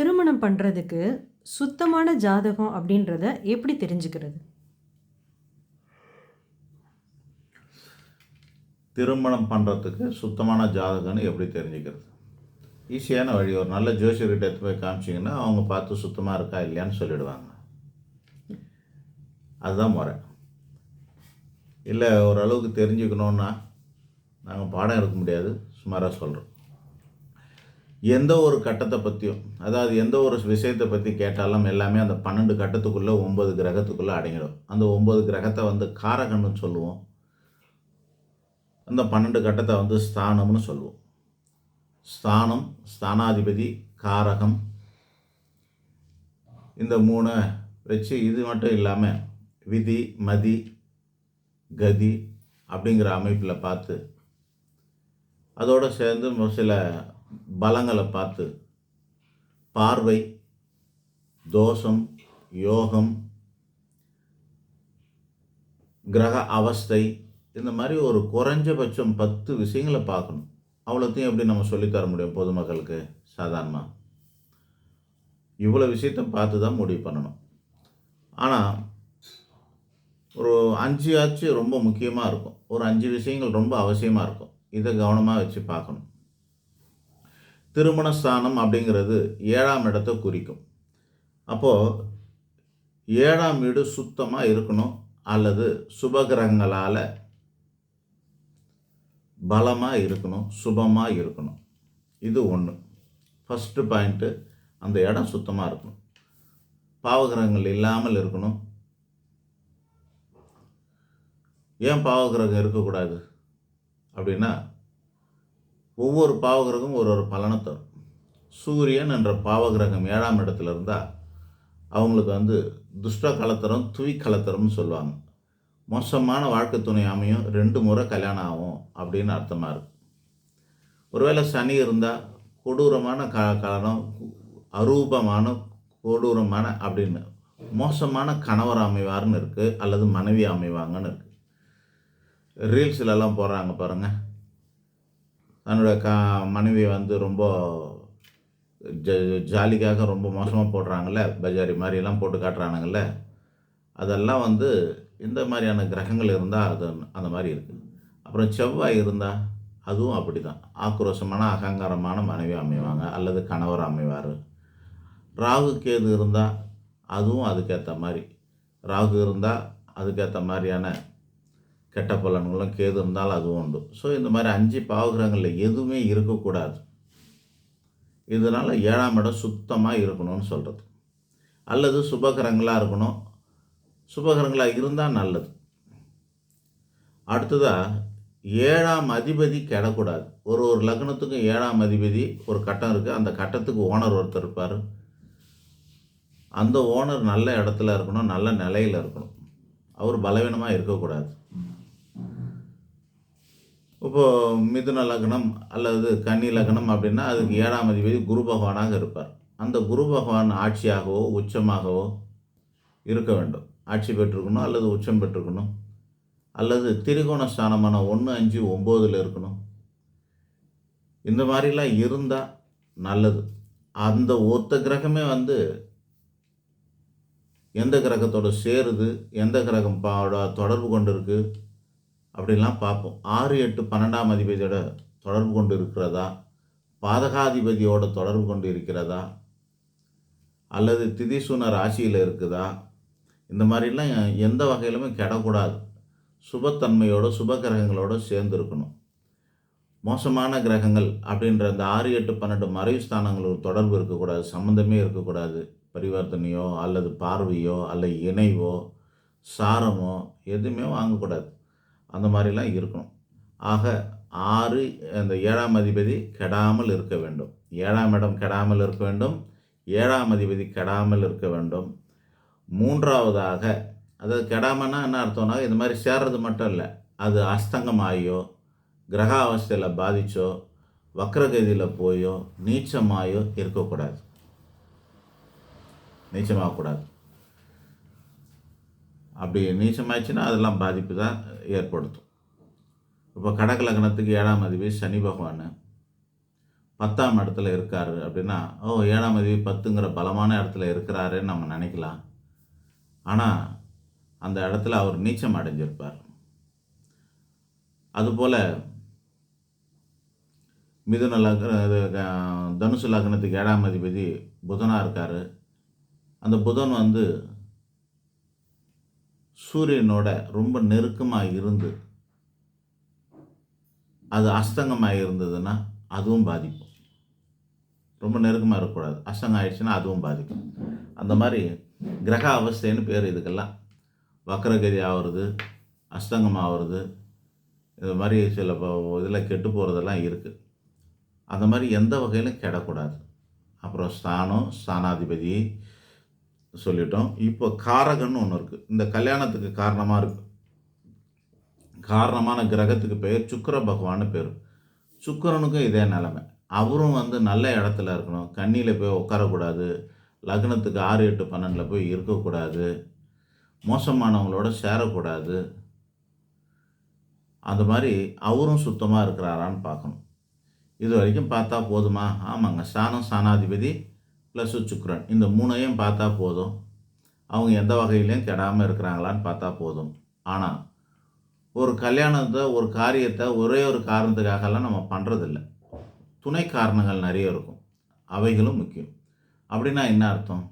திருமணம் பண்ணுறதுக்கு சுத்தமான ஜாதகம் அப்படின்றத எப்படி தெரிஞ்சுக்கிறது? திருமணம் பண்ணுறதுக்கு சுத்தமான ஜாதகம்னு எப்படி தெரிஞ்சுக்கிறது? ஈஸியான வழி. ஒரு நல்ல ஜோசியர்கிட்ட எடுத்து போய் காமிச்சிங்கன்னா அவங்க பார்த்து சுத்தமாக இருக்கா இல்லையான்னு சொல்லிடுவாங்க. அதுதான் முறை. இல்லை ஓரளவுக்கு தெரிஞ்சுக்கணுன்னா நாங்கள் பாடம் எடுக்க முடியாது. சுமாராக சொல்கிறோம் எந்த ஒரு கட்டத்தை பற்றியும் அதாவது எந்த ஒரு விஷயத்தை பற்றி கேட்டாலும் எல்லாமே அந்த பன்னெண்டு கட்டத்துக்குள்ளே ஒம்பது கிரகத்துக்குள்ளே அடங்கிடும். அந்த ஒம்பது கிரகத்தை வந்து காரகன்னு சொல்லுவோம். அந்த பன்னெண்டு கட்டத்தை வந்து ஸ்தானம்னு சொல்லுவோம். ஸ்தானம் ஸ்தானாதிபதி காரகம். இந்த மூணை வச்சு இது மட்டும் இல்லாமல் விதி மதி கதி அப்படிங்கிற அமைப்பில் பார்த்து அதோடு சேர்ந்து ஒரு சில பலங்களை பார்த்து பார்வை தோஷம் யோகம் கிரக அவஸ்தை இந்த மாதிரி ஒரு குறைஞ்சபட்சம் பத்து விஷயங்களை பார்க்கணும். அவ்வளோத்தையும் எப்படி நம்ம சொல்லித்தர முடியும் பொதுமக்களுக்கு சாதாரணமாக இவ்வளோ விஷயத்தை பார்த்து தான் முடிவு பண்ணணும். ஆனால் ஒரு அஞ்சு ஆச்சு ரொம்ப முக்கியமாக இருக்கும். ஒரு அஞ்சு விஷயங்கள் ரொம்ப அவசியமாக இருக்கும். இதை கவனமாக வச்சு பார்க்கணும். திருமணஸ்தானம் அப்படிங்கிறது ஏழாம் இடத்தை குறிக்கும். அப்போது ஏழாம் வீடு சுத்தமாக இருக்கணும் அல்லது சுபகிரகங்களால் பலமாக இருக்கணும் சுபமாக இருக்கணும். இது ஒன்று ஃபஸ்ட்டு பாயிண்ட்டு அந்த இடம் சுத்தமாக இருக்கணும். பாவகிரகங்கள் இல்லாமல் இருக்கணும். ஏன் பாவகிரகம் இருக்கக்கூடாது? அப்படின்னா ஒவ்வொரு பாவகிரகம் ஒரு ஒரு பலனை தரும். சூரியன் என்ற பாவகிரகம் ஏழாம் இடத்துல இருந்தால் அவங்களுக்கு வந்து துஷ்ட கலத்தரம் துவி கலத்தரம்னு சொல்லுவாங்க. மோசமான வாழ்க்கை துணை அமையும் ரெண்டு முறை கல்யாணம் ஆகும் அப்படின்னு அர்த்தமாக இருக்கு ஒருவேளை சனி இருந்தால் கொடூரமான க கலனம் அரூபமான கொடூரமான அப்படின்னு. மோசமான கணவர் அமைவார்னு இருக்குது அல்லது மனைவி அமைவாங்கன்னு இருக்குது ரீல்ஸ்லலாம் போடுறாங்க பாருங்கள் தன்னோட க மனைவி வந்து ரொம்ப ஜ ஜாலிக்காக ரொம்ப மோசமாக போடுறாங்கள்ல பஜாரி மாதிரிலாம் போட்டு காட்டுறானுங்கள்ல அதெல்லாம் வந்து இந்த மாதிரியான கிரகங்கள் இருந்தால் அது அந்த மாதிரி இருக்குது அப்புறம் செவ்வாய் இருந்தால் அதுவும் அப்படி தான் ஆக்ரோஷமான அகங்காரமான மனைவி அமைவாங்க அல்லது கணவர் அமைவார். ராகு கேது இருந்தால் அதுவும் அதுக்கேற்ற மாதிரி. ராகு இருந்தால் அதுக்கேற்ற மாதிரியான கெட்ட பலன்களும் கேது இருந்தால் அதுவும் உண்டு. ஸோ இந்த மாதிரி அஞ்சு பாவகிரகங்களில் எதுவுமே இருக்கக்கூடாது. இதனால் ஏழாம் இடம் சுத்தமாக இருக்கணும்னு சொல்கிறது அல்லது சுபகரங்களாக இருக்கணும். சுபகரங்களாக இருந்தால் நல்லது. அடுத்ததாக ஏழாம் அதிபதி கெடக்கூடாது. ஒரு ஒரு லக்னத்துக்கும் ஏழாம் அதிபதி ஒரு கட்டம் இருக்குது அந்த கட்டத்துக்கு ஓனர் ஒருத்தர் இருப்பார். அந்த ஓனர் நல்ல இடத்துல இருக்கணும் நல்ல நிலையில் இருக்கணும். அவர் பலவீனமாக இருக்கக்கூடாது. இப்போது மிதுன லக்னம் அல்லது கன்னி லக்னம் அப்படின்னா அதுக்கு ஏழாம் அதிபதி குரு பகவானாக இருப்பார். அந்த குரு பகவான் ஆட்சியாகவோ உச்சமாகவோ இருக்க வேண்டும். ஆட்சி பெற்றுக்கணும் அல்லது உச்சம் பெற்றுக்கணும் அல்லது திரிகோண ஸ்தானமான ஒன்று அஞ்சு ஒம்போதில் இருக்கணும். இந்த மாதிரிலாம் இருந்தால் நல்லது. அந்த ஒத்த கிரகமே வந்து எந்த கிரகத்தோட சேருது எந்த கிரகம் தொடர்பு கொண்டு அப்படிலாம் பார்ப்போம். ஆறு எட்டு பன்னெண்டாம் அதிபதியோட தொடர்பு கொண்டு இருக்கிறதா? பாதகாதிபதியோட தொடர்பு கொண்டு இருக்கிறதா? அல்லது திதிசூன ராசியில் இருக்குதா? இந்த மாதிரிலாம் எந்த வகையிலுமே கெடக்கூடாது. சுபத்தன்மையோட சுப கிரகங்களோட சேர்ந்து இருக்கணும் மோசமான கிரகங்கள் அப்படின்ற அந்த ஆறு எட்டு பன்னெண்டு மறைவு ஸ்தானங்களோட தொடர்பு இருக்கக்கூடாது. சம்மந்தமே இருக்கக்கூடாது. பரிவர்த்தனையோ அல்லது பார்வையோ அல்லது இணைவோ சாரமோ எதுவுமே வாங்கக்கூடாது. அந்த மாதிரிலாம் இருக்கணும். ஆக ஆறு அந்த ஏழாம் அதிபதி கெடாமல் இருக்க வேண்டும். ஏழாம் இடம் கெடாமல் இருக்க வேண்டும். ஏழாம் அதிபதி கெடாமல் இருக்க வேண்டும். மூன்றாவதாக அதாவது கெடாமன்னா என்ன அர்த்தம்னா இந்த மாதிரி சேர்றது மட்டும் இல்லை. அது அஸ்தங்கமாகியோ கிரக அவஸ்தையில் பாதிச்சோ வக்ரகதியில் போயோ நீச்சமாயோ இருக்கக்கூடாது. நீச்சமாகக்கூடாது. அப்படி நீச்சமாயிடுச்சுன்னா அதெல்லாம் பாதிப்பு தான் ஏற்படுத்தும். இப்போ கடக லக்னத்துக்கு ஏழாம் அதிபதி சனி பகவான் பத்தாம் இடத்துல இருக்காரு அப்படின்னா ஓ ஏழாம் அதிபதி பத்துங்கிற பலமான இடத்துல இருக்கிறாருன்னு நம்ம நினைக்கலாம். ஆனால் அந்த இடத்துல அவர் நீச்சம் அடைஞ்சிருப்பார். அதுபோல் மிதுன லக்ன இது, தனுசு லக்னத்துக்கு ஏழாம் அதிபதி புதனாக இருக்கார். அந்த புதன் வந்து சூரியனோட ரொம்ப நெருக்கமாக இருந்து அது அஸ்தங்கமாக இருந்ததுன்னா அதுவும் பாதிக்கும். ரொம்ப நெருக்கமாக இருக்கக்கூடாது. அஸ்தங்கம் ஆயிடுச்சுன்னா அதுவும் பாதிக்கும். அந்த மாதிரி கிரக அவஸ்தைன்னு பேர் இதுக்கெல்லாம். வக்கரகதி ஆகிறது அஸ்தங்கம் ஆகிறது இது மாதிரி சில இதில் கெட்டு போகிறதெல்லாம் இருக்குது அந்த மாதிரி எந்த வகையிலும் கெடக்கூடாது. அப்புறம் ஸ்தானம் ஸ்தானாதிபதி சொல்லிட்டோம். இப்போ காரகன்னு ஒன்று இருக்குது இந்த கல்யாணத்துக்கு காரணமாக இருக்கு. காரணமான கிரகத்துக்கு பேர் சுக்கிர பகவான்னு பேர். சுக்கிரனுக்கும் இதே நிலமை. அவரும் வந்து நல்ல இடத்துல இருக்கணும். கண்ணியில் போய் உட்காரக்கூடாது. லக்னத்துக்கு ஆறு எட்டு பன்னெண்டில் போய் இருக்கக்கூடாது. மோசமானவங்களோட சேரக்கூடாது. அந்த மாதிரி அவரும் சுத்தமாக இருக்கிறாரான்னு பார்க்கணும். இது வரைக்கும் பார்த்தா போதுமா? ஆமாங்க. சாணம் சாணாதிபதி ப்ளஸ் சுக்ரன் இந்த மூணையும் பார்த்தா போதும். அவங்க எந்த வகையிலையும் கெடாமல் இருக்கிறாங்களான்னு பார்த்தா போதும். ஆனால் ஒரு கல்யாணத்தை ஒரு காரியத்தை ஒரே ஒரு காரணத்துக்காகலாம் நம்ம பண்ணுறதில்ல துணை காரணங்கள் நிறைய இருக்கும். அவைகளும் முக்கியம். அப்படின்னா என்ன அர்த்தம்?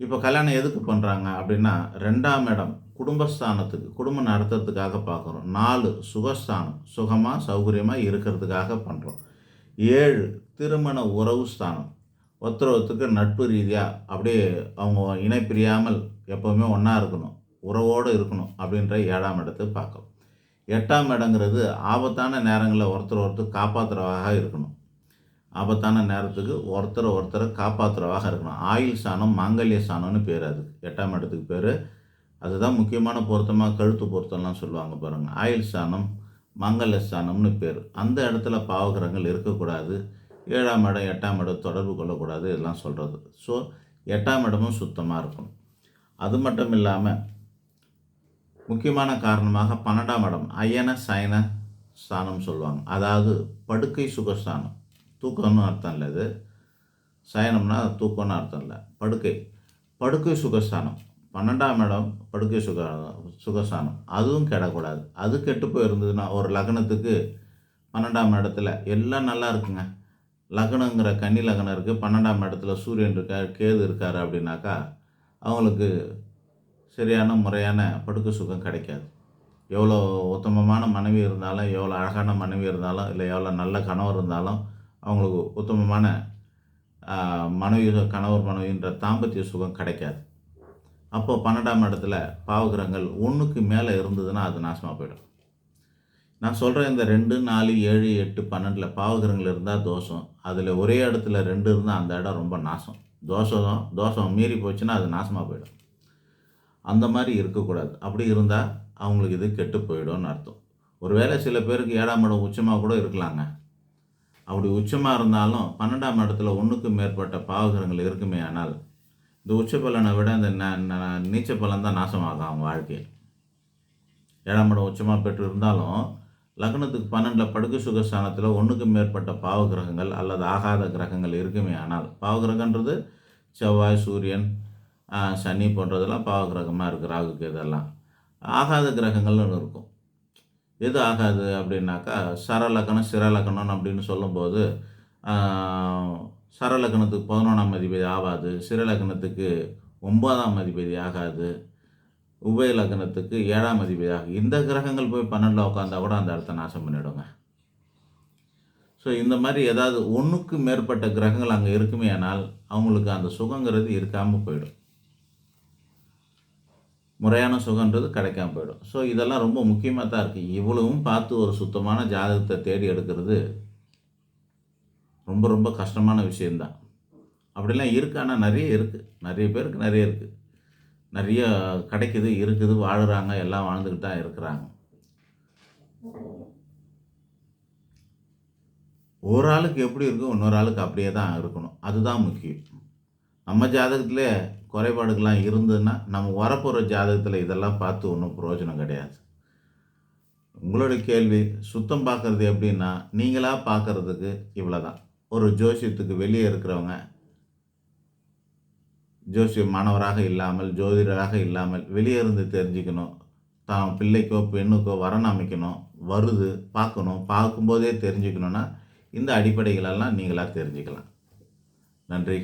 இப்போ கல்யாணம் எதுக்கு பண்ணுறாங்க அப்படின்னா ரெண்டாம் இடம் குடும்பஸ்தானத்துக்கு குடும்பம் நடத்துறதுக்காக பார்க்குறோம். நாலு சுகஸ்தானம். சுகமாக சௌகரியமாக இருக்கிறதுக்காக பண்ணுறோம் ஏழு திருமண உறவு ஸ்தானம் ஒருத்தர் ஒருத்தருக்கு நட்பு ரீதியாக அப்படியே அவங்க இணைப்பிரியாமல் எப்போவுமே ஒன்றா இருக்கணும் உறவோடு இருக்கணும் அப்படின்ற ஏழாம் இடத்தை பார்க்கணும். எட்டாம் இடங்கிறது ஆபத்தான நேரங்களில் ஒருத்தர் ஒருத்தர் காப்பாற்றுறவாக இருக்கணும். ஆபத்தான நேரத்துக்கு ஒருத்தரை ஒருத்தரை காப்பாற்றுறவாக இருக்கணும். ஆயுள் சாணம் மாங்கல்ய சாணம்னு பேர் அதுக்கு எட்டாம் இடத்துக்கு பேர். அதுதான் முக்கியமான பொருத்தமாக கழுத்து பொருத்தம்லாம் சொல்லுவாங்க பாருங்கள் ஆயுள் சாணம் மங்கள சாணம்னு பேர். அந்த இடத்துல பாவகிரகங்கள் இருக்கக்கூடாது. ஏழாம் இடம் எட்டாம் இடம் தொடர்பு கொள்ளக்கூடாது இதெல்லாம் சொல்கிறது ஸோ எட்டாம் இடமும் சுத்தமாக இருக்கணும். அது மட்டும் இல்லாமல் முக்கியமான காரணமாக பன்னெண்டாம் இடம் அயன சயன ஸ்தானம் சொல்லுவாங்க. அதாவது படுக்கை சுகஸ்தானம் தூக்கம்னு அர்த்தம் இல்லை இது. சயனம்னா தூக்கம்னு அர்த்தம் இல்லை. படுக்கை. படுக்கை சுகஸ்தானம் பன்னெண்டாம் இடம் படுக்கை சுக சுகஸ்தானம் அதுவும் கெடக்கூடாது. அது கெட்டு போயிருந்ததுன்னா ஒரு லக்னத்துக்கு பன்னெண்டாம் இடத்துல எல்லாம் நல்லா இருக்குங்க. லக்னங்கிற கன்னி லக்னம் இருக்குது பன்னெண்டாம் இடத்துல சூரியன் இருக்கார் கேது இருக்கார் அப்படின்னாக்கா அவங்களுக்கு சரியான முறையான படுக்கை சுகம் கிடைக்காது. எவ்வளோ உத்தமமான மனைவி இருந்தாலும் எவ்வளோ அழகான மனைவி இருந்தாலும் இல்லை எவ்வளோ நல்ல கணவர் இருந்தாலும் அவங்களுக்கு உத்தமமான மனைவி கணவர் மனைவின்ற தாம்பத்திய சுகம் கிடைக்காது. அப்போ பன்னெண்டாம் இடத்துல பாவகிரகங்கள் ஒன்றுக்கு மேலே இருந்ததுன்னா அது நாசமாக போயிடும். நான் சொல்கிற இந்த ரெண்டு நாலு ஏழு எட்டு பன்னெண்டில் பாவகிரகங்கள் இருந்தால் தோஷம். அதில் ஒரே இடத்துல ரெண்டு இருந்தால் அந்த இடம் ரொம்ப நாசம். தோஷம் தோஷம் மீறி போச்சுன்னா அது நாசமாக போயிடும். அந்த மாதிரி இருக்கக்கூடாது. அப்படி இருந்தால் அவங்களுக்கு இது கெட்டு போயிடும்னு அர்த்தம். ஒருவேளை சில பேருக்கு ஏழாம் இடம் உச்சமாக கூட இருக்கலாங்க. அப்படி உச்சமாக இருந்தாலும் பன்னெண்டாம் இடத்துல ஒன்றுக்கு மேற்பட்ட பாவகிரகங்கள் இருக்குமே ஆனால் இந்த உச்ச பலனை விட இந்த ந- ந- நீச்ச பலன் தான் நாசமாகும் அவங்க வாழ்க்கையில். ஏழாம் இடம் உச்சமாக பெற்று இருந்தாலும் லக்னத்துக்கு பன்னெண்டில் படுக்கை சுகஸ்தானத்தில் ஒன்றுக்கு மேற்பட்ட பாவ கிரகங்கள் அல்லது ஆகாத கிரகங்கள் இருக்குமே ஆனால் பாவ கிரகன்றது செவ்வாய் சூரியன் சனி போன்றதெல்லாம் பாவ கிரகமாக இருக்குது ராகுக்கு இதெல்லாம் ஆகாத கிரகங்கள்னு ஒன்று இருக்கும். எது ஆகாது அப்படின்னாக்கா சரலக்கணம் சிரலக்கணம் அப்படின்னு சொல்லும்போது சரலக்கணத்துக்கு பதினொன்றாம் அதிபதி ஆகாது சிறலக்கணத்துக்கு ஒன்பதாம் அதிபதி ஆகாது உபய லக்னத்துக்கு ஏழாம் அதிபதியாக இந்த கிரகங்கள் போய் பன்னெண்டில் உட்காந்தா கூட அந்த இடத்த நாசம் பண்ணிவிடுங்க ஸோ இந்த மாதிரி ஏதாவது ஒன்றுக்கு மேற்பட்ட கிரகங்கள் அங்கே இருக்குமே ஆனால் அவங்களுக்கு அந்த சுகங்கிறது இருக்காமல் போயிடும். முறையான சுகன்றது கிடைக்காம போயிடும். ஸோ இதெல்லாம் ரொம்ப முக்கியமாக தான் இருக்குது இவ்வளவும் பார்த்து ஒரு சுத்தமான ஜாதகத்தை தேடி எடுக்கிறது ரொம்ப ரொம்ப கஷ்டமான விஷயந்தான் அப்படிலாம் இருக்கு. ஆனால் நிறைய இருக்குது நிறைய பேருக்கு நிறைய இருக்குது நிறைய கிடைக்குது இருக்குது வாழுறாங்க எல்லாம் வாழ்ந்துக்கிட்டு தான் இருக்கிறாங்க. ஒரு ஆளுக்கு எப்படி இருக்கும் இன்னொரு ஆளுக்கு அப்படியே தான் இருக்கணும். அதுதான் முக்கியம். நம்ம ஜாதகத்திலே குறைபாடுகள்லாம் இருந்ததுன்னா நம்ம வரப்போகிற ஜாதகத்தில் இதெல்லாம் பார்த்து ஒன்றும் பிரயோஜனம் கிடையாது. உங்களுடைய கேள்வி சுத்தம் பார்க்குறது எப்படின்னா நீங்களாக பார்க்குறதுக்கு இவ்வளோ தான் ஒரு ஜோசியத்துக்கு வெளியே இருக்கிறவங்க ஜோசிய மாணவராக இல்லாமல் ஜோதிடராக இல்லாமல் வெளியே இருந்து தெரிஞ்சுக்கணும். தான் பிள்ளைக்கோ பெண்ணுக்கோ வரன் அமைக்கணும். வருது பார்க்கணும். பார்க்கும்போதே தெரிஞ்சுக்கணுன்னா இந்த அடிப்படைகளெல்லாம் நீங்களாக தெரிஞ்சுக்கலாம். நன்றி.